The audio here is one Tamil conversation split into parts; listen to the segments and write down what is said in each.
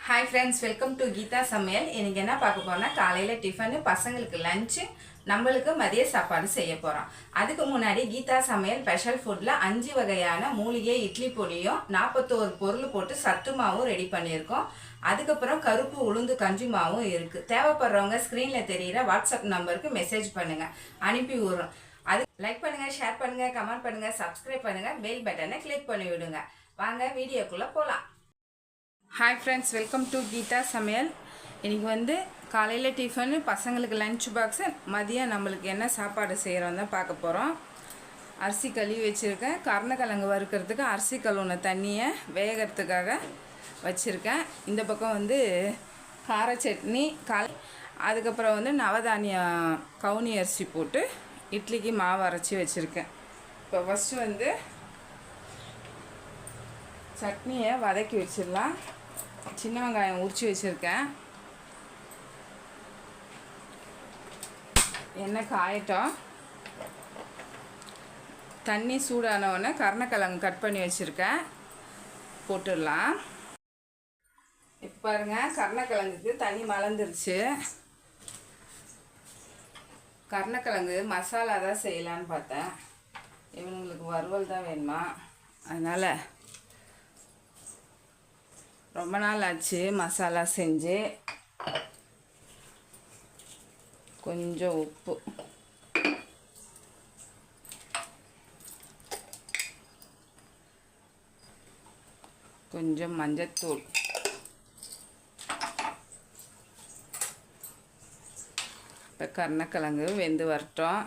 Hi friends welcome to Geetha சமையல் இன்னைக்கு என்ன பார்க்க போகிறோம்னா காலையில் டிஃபனு பசங்களுக்கு லஞ்சு நம்மளுக்கு மதிய சாப்பாடு செய்ய போகிறோம் அதுக்கு முன்னாடி கீதா சமையல் ஸ்பெஷல் ஃபுட்டில் அஞ்சு வகையான மூலிகை இட்லி பொடியும் நாற்பத்தோரு பொருள் போட்டு சத்து மாவும் ரெடி பண்ணியிருக்கோம். அதுக்கப்புறம் கருப்பு உளுந்து கஞ்சி மாவும் இருக்குது தேவைப்படுறவங்க ஸ்க்ரீனில் தெரியிற வாட்ஸ்அப் நம்பருக்கு மெசேஜ் பண்ணுங்கள் அனுப்பி விடுறோம். அது லைக் பண்ணுங்கள் ஷேர் பண்ணுங்கள் கமெண்ட் பண்ணுங்கள் சப்ஸ்கிரைப் பண்ணுங்கள் பெல் பட்டனை கிளிக் பண்ணி விடுங்க வாங்க வீடியோக்குள்ளே போகலாம் hi friends welcome to Geetha சமையல் இன்றைக்கி வந்து காலையில் டிஃபனு பசங்களுக்கு லன்ச் பாக்ஸு மதியம் நம்மளுக்கு என்ன சாப்பாடு செய்கிறோம் தான் பார்க்க போகிறோம் அரிசி கழுவி வச்சுருக்கேன். கருணக்கிழங்கு வறுக்கிறதுக்கு அரிசி கழுவுன தண்ணியை வேகிறதுக்காக வச்சுருக்கேன். இந்த பக்கம் வந்து கார சட்னி கால் அதுக்கப்புறம் வந்து நவதானியம் கவுனி அரிசி போட்டு இட்லிக்கு மாவு அரைச்சி வச்சுருக்கேன். இப்போ ஃபஸ்ட்டு வந்து சட்னியை வதக்கி வச்சிடலாம். சின்ன வெங்காயம் உரிச்சு வச்சுருக்கேன். எண்ணெய் காயட்டும். தண்ணி சூடான உடனே கருணக்கிழங்கு கட் பண்ணி வச்சுருக்கேன். போட்டுடலாம். இப்போ பாருங்க கருணக்கிழங்குக்கு தண்ணி மலர்ந்துருச்சு. கருணக்கிழங்கு மசாலா தான் செய்யலான்னு பார்த்தேன். இவனுங்களுக்கு வறுவல் தான் வேணுமா? அதனால் ரொம்ப நாள் ஆச்சு மசாலா செஞ்சு. கொஞ்சம் உப்பு. கொஞ்சம் மஞ்சத்தூள். இப்போ கருணக்கிழங்கு வெந்து வரட்டும்.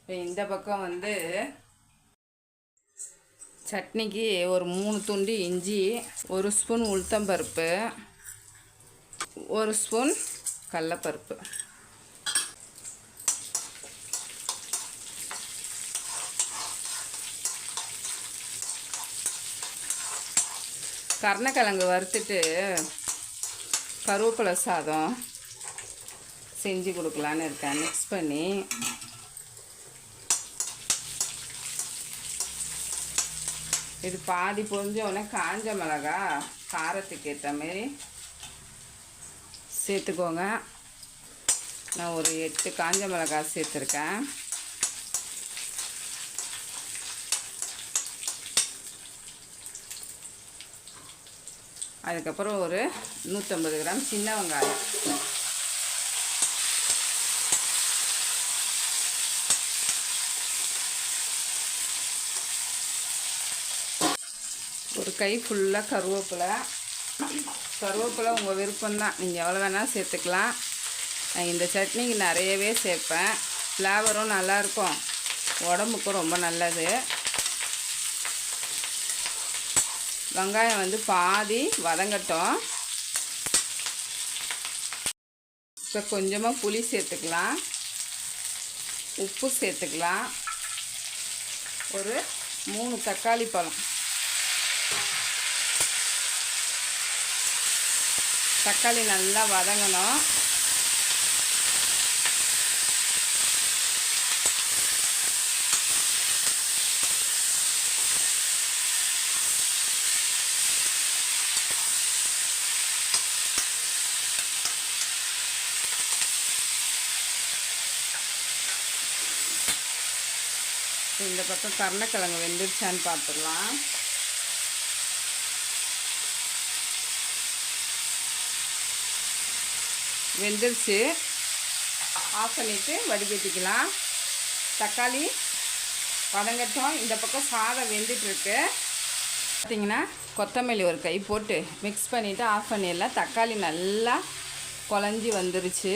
இப்போ இந்த பக்கம் வந்து சட்னிக்கு ஒரு மூணு துண்டு இஞ்சி ஒரு ஸ்பூன் உளுத்தம்பருப்பு ஒரு ஸ்பூன் கடலப்பருப்பு. கருணக்கிழங்கு வறுத்துட்டு கருவேப்பிலை சாதம் செஞ்சு கொடுக்கலான்னு இருக்கேன். மிக்ஸ் பண்ணி இது பாதி பொரிஞ்ச உடனே காஞ்ச மிளகா காரத்துக்கு ஏற்ற மாரி சேர்த்துக்கோங்க. நான் ஒரு எட்டு காஞ்ச மிளகா சேர்த்துருக்கேன். அதுக்கப்புறம் ஒரு நூற்றம்பது கிராம் சின்ன வெங்காயம். கை ஃபுல்லாக கருவேப்பிலை. கருவேப்பிலை உங்கள் விருப்பம்தான். நீங்கள் எவ்வளோ வேணாலும் சேர்த்துக்கலாம். நான் இந்த சட்னிக்கு நிறையவே சேர்ப்பேன். ஃப்ளேவரும் நல்லாயிருக்கும் உடம்புக்கும் ரொம்ப நல்லது. வெங்காயம் வந்து பாதி வதங்கட்டும். இப்போ கொஞ்சமாக புளி சேர்த்துக்கலாம். உப்பு சேர்த்துக்கலாம். ஒரு மூணு தக்காளி பழம். தக்காளி நல்லா வதங்கணும். இந்த பக்கம் கருணக்கிழங்கு வெந்துருச்சான்னு பார்த்துடலாம். வெந்துருச்சு. ஆஃப் பண்ணிவிட்டு வடிகட்டிக்கலாம். தக்காளி வதங்கட்டும். இந்த பக்கம் சாதம் வெந்துட்டுருக்கு. பார்த்தீங்கன்னா கொத்தமல்லி ஒரு கை போட்டு மிக்ஸ் பண்ணிவிட்டு ஆஃப் பண்ணிடலாம். தக்காளி நல்லா குழஞ்சி வந்துருச்சு.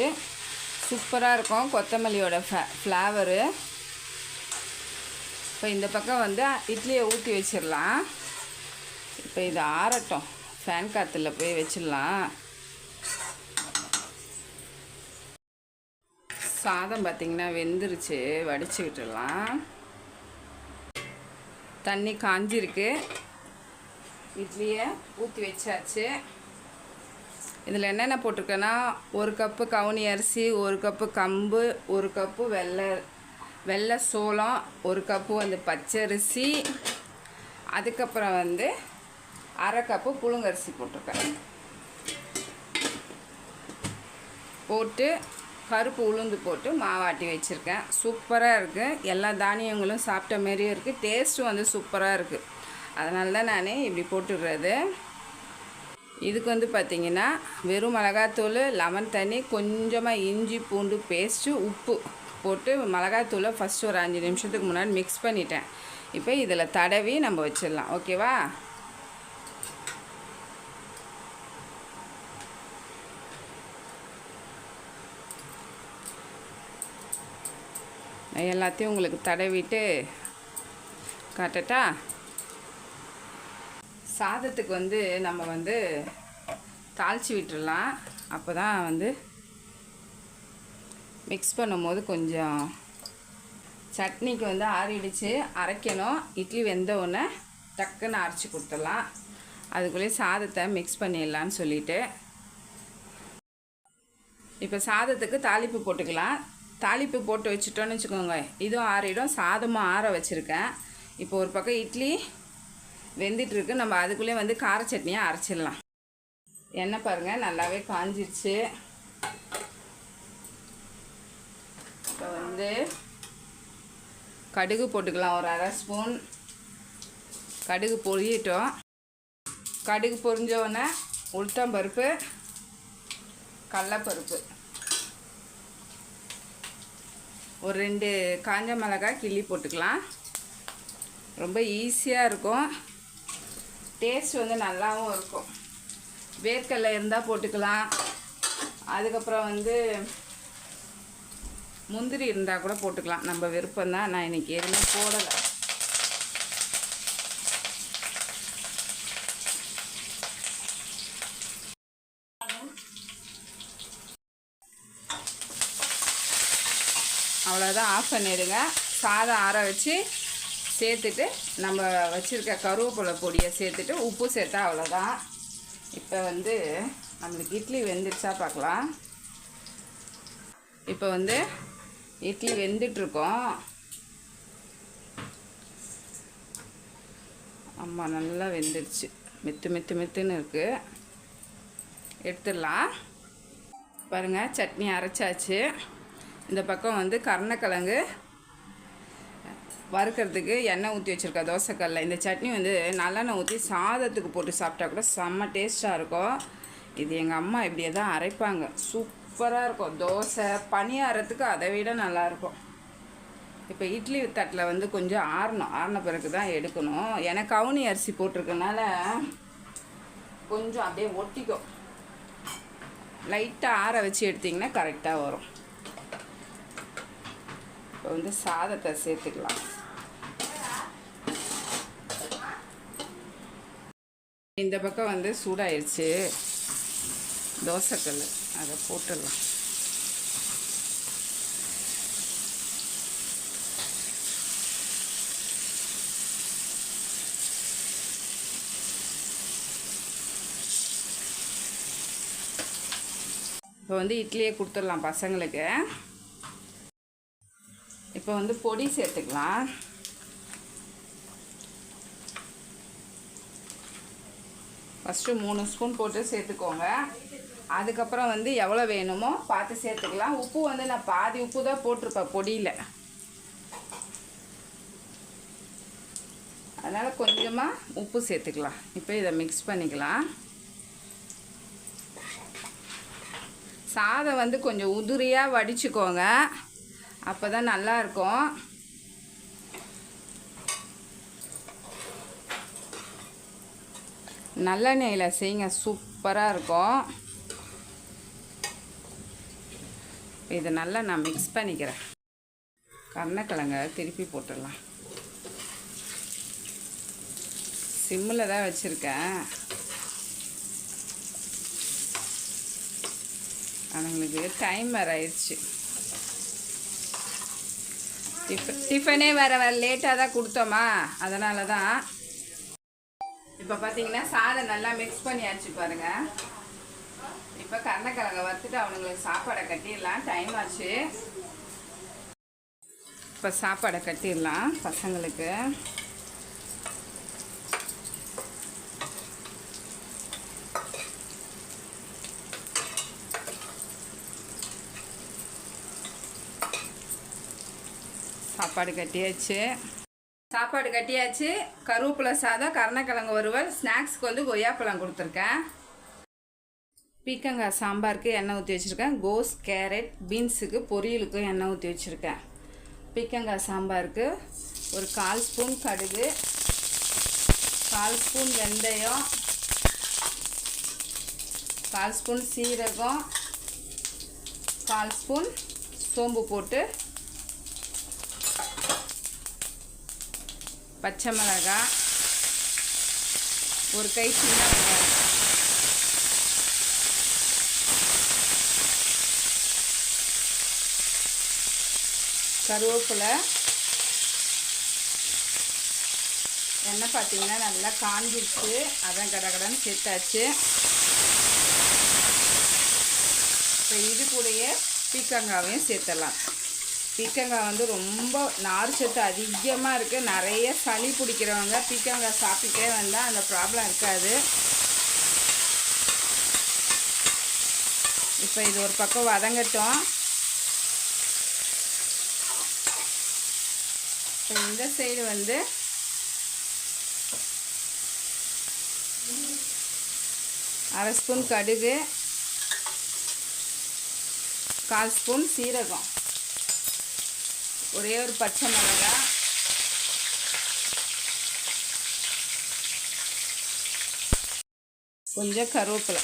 சூப்பராக இருக்கும் கொத்தமல்லியோட ஃப்ளேவரு இப்போ இந்த பக்கம் வந்து இட்லியை ஊற்றி வச்சிடலாம். இப்போ இது ஆறட்டும். ஃபேன் காற்றுல போய் வச்சிடலாம். சாதம் பார்த்திங்கன்னா வெந்துருச்சு. வடித்து விட்டுடலாம் தண்ணி காஞ்சிருக்கு. இட்லியை ஊற்றி வச்சாச்சு. இதில் என்னென்ன போட்டிருக்கேன்னா ஒரு கப்பு கவுனி அரிசி ஒரு கப்பு கம்பு ஒரு கப்பு வெள்ளை வெள்ளை சோளம் ஒரு கப்பு வந்து பச்சரிசி. அதுக்கப்புறம் வந்து அரை கப்பு புழுங்கரிசி போட்டிருக்கேன். போட்டு கருப்பு உளுந்து போட்டு மாவாட்டி வச்சுருக்கேன். சூப்பராக இருக்குது எல்லா தானியங்களும் சாப்பிட்ட மாரியும் இருக்குது டேஸ்ட்டும் வந்து சூப்பராக இருக்குது அதனால தான் நான் இப்படி போட்டுடுறது. இதுக்கு வந்து பார்த்திங்கன்னா வெறும் மிளகாத்தூள் லெமன் தண்ணி கொஞ்சமாக இஞ்சி பூண்டு பேஸ்ட்டு உப்பு போட்டு மிளகாத்தூளை ஃபஸ்ட்டு ஒரு அஞ்சு நிமிஷத்துக்கு முன்னாடி மிக்ஸ் பண்ணிட்டேன். இப்போ இதில் தடவி நம்ம வச்சிடலாம். ஓகேவா எல்லாத்தையும் உங்களுக்கு தடவிட்டு காட்டட்டா? சாதத்துக்கு வந்து நம்ம வந்து தாளித்து விட்டுறலாம் அப்போ தான் வந்து மிக்ஸ் பண்ணும்போது கொஞ்சம் சட்னிக்கு வந்து ஆறிடுச்சு. அரைக்கணும். இட்லி வெந்த உடனே டக்குன்னு அரைச்சி கொடுத்துடலாம். அதுக்குள்ளேயே சாதத்தை மிக்ஸ் பண்ணிடலான்னு சொல்லிவிட்டு இப்போ சாதத்துக்கு தாளிப்பு போட்டுக்கலாம். தாளிப்பு போட்டு வச்சுட்டோன்னு வச்சுக்கோங்க. இதுவும் ஆறிடும். சாதமும் ஆற வச்சுருக்கேன். இப்போ ஒரு பக்கம் இட்லி வெந்துட்டுருக்கு. நம்ம அதுக்குள்ளே வந்து கார சட்னியை அரைச்சிடலாம். எண்ணெய் பாருங்கள் நல்லாவே காஞ்சிருச்சு. இப்போ வந்து கடுகு போட்டுக்கலாம். ஒரு அரை ஸ்பூன் கடுகு பொரியட்டும். கடுகு பொரிஞ்சோடனே உளுத்தம்பருப்பு கடலப்பருப்பு. ஒரு ரெண்டு காஞ்ச மிளகாய் கிள்ளி போட்டுக்கலாம். ரொம்ப ஈஸியாக இருக்கும். டேஸ்ட் வந்து நல்லாவும் இருக்கும். வேர்க்கடலை இருந்தால் போட்டுக்கலாம். அதுக்கப்புறம் வந்து முந்திரி இருந்தால் கூட போட்டுக்கலாம். நம்ம விருப்பம் தான் நான் இன்றைக்கி எதுவுமே போடலை. அவ்வளோதான் ஆஃப் பண்ணிடுங்க. சாதம் ஆற வச்சு சேர்த்துட்டு நம்ம வச்சுருக்க கருவேப்பிலை பொடியை சேர்த்துட்டு உப்பு சேர்த்தா அவ்வளோதான் இப்போ வந்து நம்மளுக்கு இட்லி வெந்துடுச்சா பார்க்கலாம். இப்போ வந்து இட்லி வெந்துட்டுருக்கோம். ஆமாம் நல்லா வெந்துடுச்சு. மெத்து மெத்து மெத்துன்னு இருக்குது எடுத்துடலாம். பாருங்கள் சட்னி அரைச்சாச்சு. இந்த பக்கம் வந்து கருணக்கிழங்கு. வறுக்கிறதுக்கு எண்ணெய் ஊற்றி வச்சுருக்கா தோசைக்கல்ல. இந்த சட்னி வந்து நல்லெண்ணெய் ஊற்றி சாதத்துக்கு போட்டு சாப்பிட்டா கூட செம்ம டேஸ்ட்டாக இருக்கும். இது எங்கள் அம்மா இப்படியே தான் அரைப்பாங்க. சூப்பராக இருக்கும். தோசை பணியாரத்துக்கு அதை விட நல்லாயிருக்கும் இப்போ இட்லி தட்டில் வந்து கொஞ்சம் ஆறணும். ஆறின பிறகு தான் எடுக்கணும். ஏன்னா கவுனி அரிசி போட்டிருக்கனால கொஞ்சம் அப்படியே ஒட்டிக்கும். லைட்டாக ஆற வச்சு எடுத்திங்கன்னா கரெக்டாக வரும். இப்போ வந்து சாதத்தை சேர்த்துக்கலாம். இந்த பக்கம் வந்து சூடாயிடுச்சு தோசைக்கல் அதை போட்டுடலாம். இப்போ வந்து இட்லியே கொடுத்துடலாம் பசங்களுக்கு. இப்போ வந்து பொடி சேர்த்துக்கலாம். ஃபஸ்ட்டு மூணு ஸ்பூன் போட்டு சேர்த்துக்கோங்க. அதுக்கப்புறம் வந்து எவ்வளோ வேணுமோ பார்த்து சேர்த்துக்கலாம். உப்பு வந்து நான் பாதி உப்பு தான் போட்டிருப்பேன் பொடியில். அதனால் கொஞ்சமாக உப்பு சேர்த்துக்கலாம். இப்போ இதை மிக்ஸ் பண்ணிக்கலாம். சாதம் வந்து கொஞ்சம் உதிரியாக வடிச்சுக்கோங்க. அப்போ தான் நல்லாயிருக்கும். நல்லெண்ணெயில் செய்யுங்க சூப்பராக இருக்கும். இதை நல்லா நான் மிக்ஸ் பண்ணிக்கிறேன். கருணக்கிழங்க திருப்பி போட்டுடலாம். சிம்மில் தான் வச்சுருக்கேன். அவங்களுக்கு டைம் வேறு ஆயிடுச்சு. டிஃபன் டிஃபனே வேறு வேறு லேட்டாக தான் கொடுத்தோமா. அதனால தான் இப்போ பார்த்தீங்கன்னா சாதம் நல்லா மிக்ஸ் பண்ணியாச்சு பாருங்கள் இப்போ கருணக்கிழங்க வறுத்துட்டு அவனுங்களுக்கு சாப்பாடை கட்டிடலாம். டைம் ஆச்சு. இப்போ சாப்பாடை கட்டிடலாம் பசங்களுக்கு. சாப்பாடு கட்டியாச்சு. சாப்பாடு கட்டியாச்சு. கருவேப்பிலை சாதம் கருணக்கிழங்கு ஒருவர் ஸ்நாக்ஸ்க்கு வந்து கொய்யாப்பழம் கொடுத்துருக்கேன். பீக்கங்காய் சாம்பாருக்கு எண்ணெய் ஊற்றி வச்சுருக்கேன். கோஸ் கேரட் பீன்ஸுக்கு பொரியலுக்கும் எண்ணெய் ஊற்றி வச்சுருக்கேன். பீக்கங்காய் சாம்பாருக்கு ஒரு கால் ஸ்பூன் கடுகு கால் ஸ்பூன் வெந்தயம் கால் ஸ்பூன் சீரகம் கால் ஸ்பூன் சோம்பு போட்டு பச்சை மிளகாய் ஒரு கை சின்ன வெங்காயம். கருவேப்பிலை. எண்ணெய் பார்த்தீங்கன்னா நல்லா காஞ்சிருச்சு. அதான் கடகடன்னு சேர்த்தாச்சு. இப்போ இது கூடயே பீக்கங்காவையும் சேர்த்துடலாம். பீக்கங்காய் வந்து ரொம்ப நார் சத்து அதிகமாக இருக்குது நிறைய சளி பிடிக்கிறவங்க பீக்கங்காய் சாப்பிட்டே வந்தால் அந்த ப்ராப்ளம் இருக்காது. இப்போ இது ஒரு பக்கம் வதங்கட்டும். இப்போ இந்த சைடு வந்து அரை ஸ்பூன் கடுகு கால் ஸ்பூன் சீரகம். ஒரே ஒரு பச்சை மிளகாய் கொஞ்சம் கருவேப்பிலை.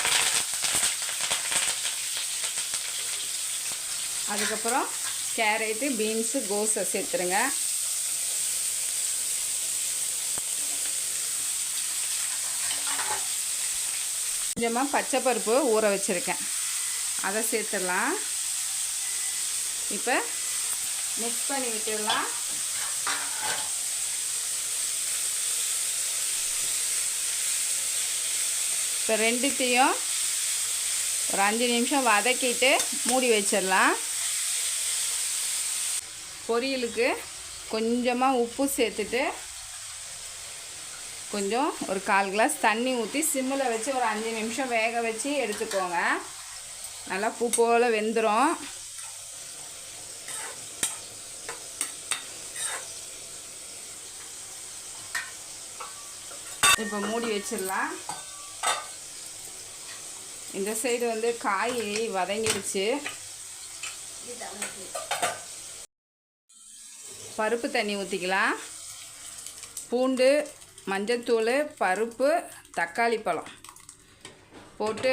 அதுக்கப்புறம் கேரட்டு பீன்ஸு கோஸை சேர்த்துருங்க. கொஞ்சமாக பச்சை பருப்பு ஊற வச்சுருக்கேன். அதை சேர்த்துடலாம். இப்போ மிக்ஸ் பண்ணி விட்டுடலாம் இப்போ ரெண்டுத்தையும் ஒரு அஞ்சு நிமிஷம் வதக்கிட்டு மூடி வச்சிடலாம். பொரியலுக்கு கொஞ்சமாக உப்பு சேர்த்துட்டு கொஞ்சம் ஒரு கால் கிளாஸ் தண்ணி ஊற்றி சிம்மில் வச்சு ஒரு அஞ்சு நிமிஷம் வேக வச்சு எடுத்துக்கோங்க. நல்லா பூ போல் வெந்துடும் இப்போ மூடி வச்சிடலாம். இந்த சைடு வந்து காய் வதங்கிடுச்சு. பருப்பு தண்ணி ஊற்றிக்கலாம் பூண்டு மஞ்சத்தூள் பருப்பு தக்காளி பழம் போட்டு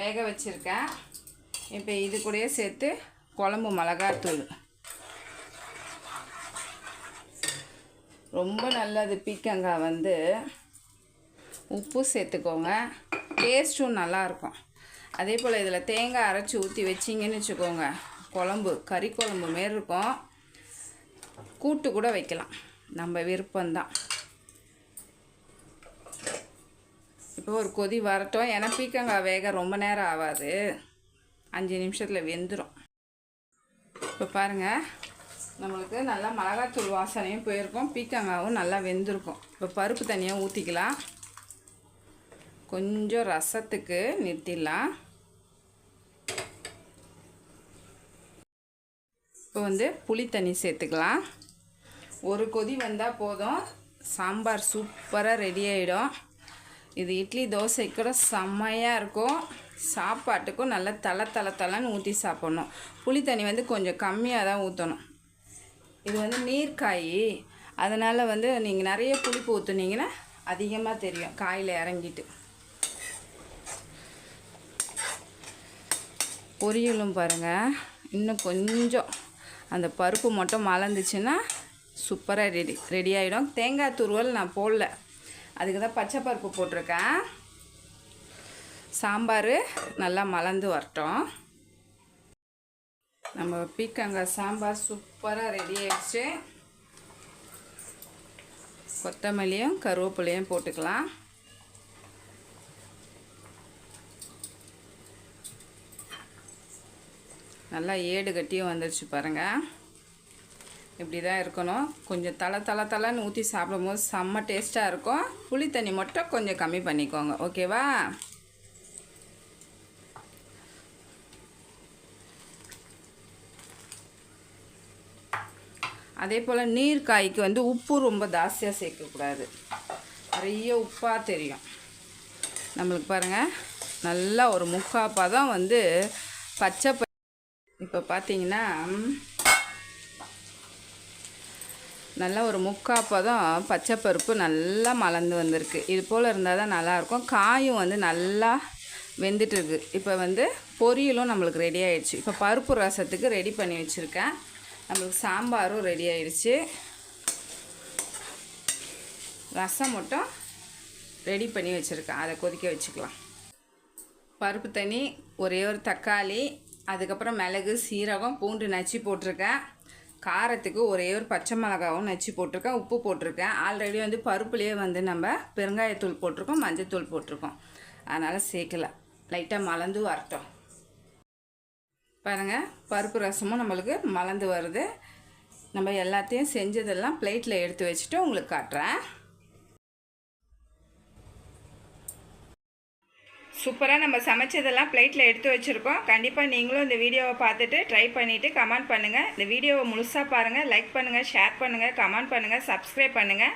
வேக வச்சுருக்கேன். இப்போ இது கூடயே சேர்த்து குழம்பு மிளகாத்தூள். ரொம்ப நல்லது. பீக்கங்காய் வந்து உப்பு சேர்த்துக்கோங்க. டேஸ்ட்டும் நல்லாயிருக்கும். அதே போல் இதில் தேங்காய் அரைச்சி ஊற்றி வச்சிங்கன்னு வச்சுக்கோங்க. குழம்பு கறி குழம்பு மாரி இருக்கும். கூட்டு கூட வைக்கலாம். நம்ம விருப்பம்தான். இப்போ ஒரு கொதி வரட்டும். ஏன்னா பீக்கங்காய் வேக ரொம்ப நேரம் ஆகாது. அஞ்சு நிமிஷத்தில் வெந்துடும் இப்போ பாருங்கள் நம்மளுக்கு நல்லா மிளகாத்தூள் வாசனையும் போயிருக்கும். பீக்கங்காவும் நல்லா வெந்திருக்கும். இப்போ பருப்பு தனியாக ஊற்றிக்கலாம் கொஞ்சம் ரசத்துக்கு நிறுத்திடலாம். இப்போ வந்து புளி தண்ணி சேர்த்துக்கலாம். ஒரு கொதி வந்தால் போதும். சாம்பார் சூப்பராக ரெடி ஆகிடும் இது இட்லி தோசை கூட செம்மையாக இருக்கும். சாப்பாட்டுக்கும் நல்லா தலை தலை தலைன்னு ஊற்றி சாப்பிட்ணும். புளி தண்ணி வந்து கொஞ்சம் கம்மியாக தான் ஊற்றணும் இது வந்து நீர்க்காய். அதனால் வந்து நீங்கள் நிறைய புளிப்பு ஊற்றுனீங்கன்னா அதிகமாக தெரியும் காயில் இறங்கிட்டு. பொரியலும் பாருங்கள் இன்னும் கொஞ்சம் அந்த பருப்பு மட்டும் மலர்ந்துச்சுன்னா சூப்பராக ரெடி ரெடி ஆகிடும் தேங்காய் துருவல் நான் போடல. அதுக்கு தான் பச்சை பருப்பு போட்டிருக்கேன். சாம்பார் நல்லா மலர்ந்து வரட்டும். நம்ம பீக்கங்காய் சாம்பார் சூப்பராக ரெடி ஆயிடுச்சு. கொத்தமல்லியும் கருவேப்பிலையும் போட்டுக்கலாம். நல்லா ஏடு கட்டியும் வந்துருச்சு பாருங்கள் இப்படி தான் இருக்கணும். கொஞ்சம் தலை தலை தலைன்னு ஊற்றி சாப்பிடும்போது செம்ம டேஸ்ட்டாக இருக்கும். புளி தண்ணி மட்டும் கொஞ்சம் கம்மி பண்ணிக்கோங்க. ஓகேவா அதே போல் நீர் காய்க்கு வந்து உப்பு ரொம்ப ஜாஸ்தியாக சேர்க்கக்கூடாது. நிறைய உப்பாக தெரியும். நம்மளுக்கு பாருங்கள் நல்லா ஒரு முக்காப்பாக தான் வந்து பச்சை இப்போ பார்த்தீங்கன்னா நல்லா ஒரு முக்காப்பாக தான் பச்சை பருப்பு நல்லா மலர்ந்து வந்திருக்கு. இது போல் இருந்தால் தான் நல்லாயிருக்கும் காயும் வந்து நல்லா வெந்துட்டு இருக்கு. இப்போ வந்து பொரியலும் நம்மளுக்கு ரெடி ஆயிடுச்சு. இப்போ பருப்பு ரசத்துக்கு ரெடி பண்ணி வச்சுருக்கேன். நம்மளுக்கு சாம்பாரும் ரெடி ஆயிடுச்சு ரசம் மட்டும் ரெடி பண்ணி வச்சுருக்கேன். அதை கொதிக்க வச்சுக்கலாம். பருப்பு தண்ணி ஒரே ஒரு தக்காளி அதுக்கப்புறம் மிளகு சீரகம் பூண்டு நச்சு போட்டிருக்கேன். காரத்துக்கு ஒரே ஒரு பச்சை மிளகாவும் நச்சு போட்டிருக்கேன். உப்பு போட்டிருக்கேன். ஆல்ரெடி வந்து பருப்புலேயே வந்து நம்ம பெருங்காயத்தூள் போட்டிருக்கோம் மஞ்சத்தூள் போட்டிருக்கோம். அதனால் சேர்க்கலை. லைட்டாக மலர்ந்து வரட்டும். பாருங்கள் பருப்பு ரசமும் நம்மளுக்கு மலர்ந்து வருது. நம்ம எல்லாத்தையும் செஞ்சதெல்லாம் பிளேட்டில் எடுத்து வச்சுட்டு உங்களுக்கு காட்டுறேன். சூப்பராக நம்ம சமைச்சதெல்லாம் பிளேட்டில் எடுத்து வச்சுருக்கோம். கண்டிப்பாக நீங்களும் இந்த வீடியோவை பார்த்துட்டு ட்ரை பண்ணிவிட்டு கமெண்ட் பண்ணுங்கள் இந்த வீடியோவை முழுசாக பாருங்கள் லைக் பண்ணுங்கள் ஷேர் பண்ணுங்கள் கமெண்ட் பண்ணுங்கள் சப்ஸ்கிரைப் பண்ணுங்கள்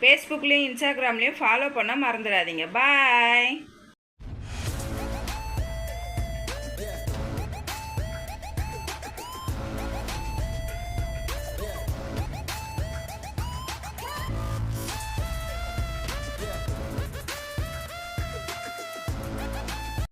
ஃபேஸ்புக்லேயும் இன்ஸ்டாகிராம்லேயும் ஃபாலோ பண்ண மறந்துடாதீங்க. பாய்